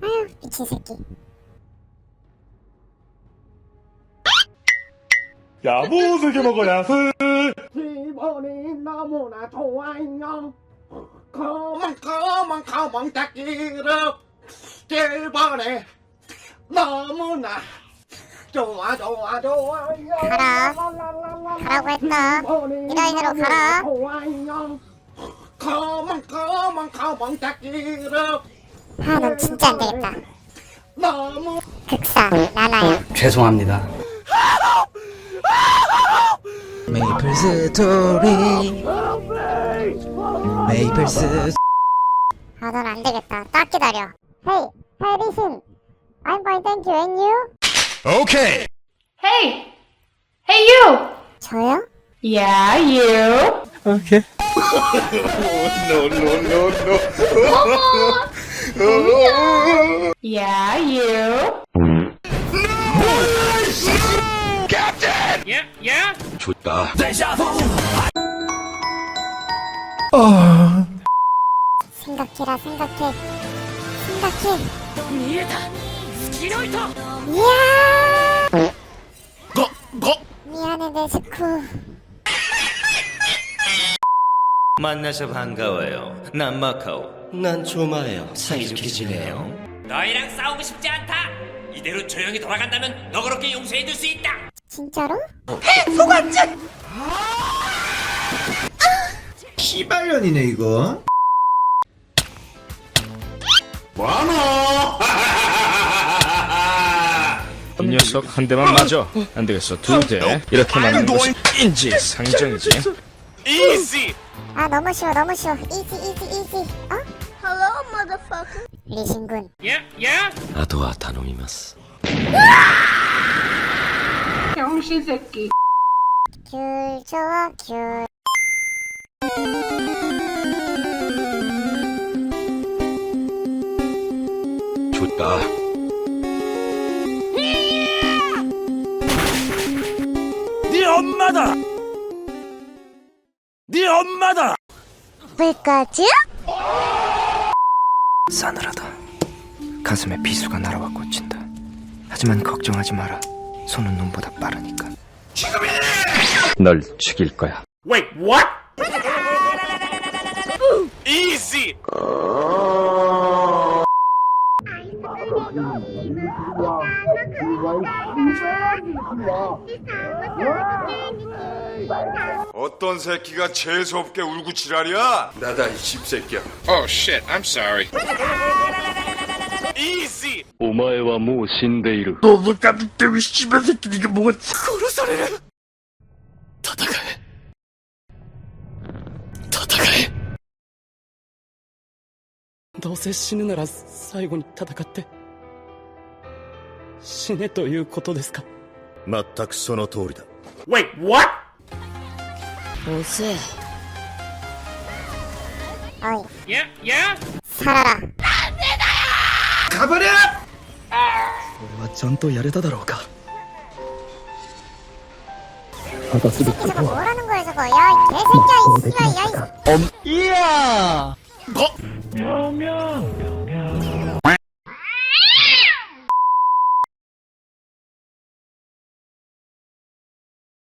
미친 새끼. 야무지게 먹어야 스. 기분이 너무나 좋아요. 가만 가만 가만 닭기름 기분이 너무나 좋아 좋아 좋아요. 가라. 가라고 했다. 이 라인으로 가라. 가만 가만 가만 닭기름 아, 넌 진짜 안 되겠다. 너무 극사, 나나야. 죄송합니다. 메이플 스토리 메이플 스 아, 넌 안 되겠다. 딱 기다려. Hey, hey, listen. I'm fine, thank you. And you? 오케이. Hey! Hey, you! 저요? Yeah, you! 오케이 Yeah, you! 좋다. 생각해라, 생각해. 생각해. 이야! 미안해, 내 스쿠. 만나서 반가워요. 난 마카오. 난 조마예요. 사이좋게 지내요. 너희랑 싸우고 싶지 않다. 이대로 조용히 돌아간다면 너그럽게 용서해줄 수 있다. 진짜로? 피발년이네 이거 이 녀석 한 대만 맞아. 안 되겠어. 두 대. 이렇게 맞는 것이 인지상정이지. 아, 너무 쉬워, 너무 쉬워. 이지, 이지, 이지. 어? Hello, motherfucker. 리신군. 야, 야. 아도와 타노미마스. 귤 좋아, 귤. 좋다. 네 엄마다. 네 엄마다. 물까지? 싸늘하다. 가슴에 비수가 날아와 꽂힌다. 하지만 걱정하지 마라. 손은 눈보다 빠르니까. 널 죽일 거야. Wait, what? 어떤 새끼가 재수없게 울고 지랄이야? 나다 이 집새끼야. Oh shit, I'm sorry. Easy. お前はもう死んでいる。 どうせ死ぬなら最後に戦って 死ねということですか全くその通りだ。 Wait, what? 遅え 어이, 야, 야. 살아라. 가버려 俺はちゃんとやれただろうか 새끼 저거 뭐라는 거야 저거. 야, 이 개새끼야, 이 씨발, 야, 이 이야 명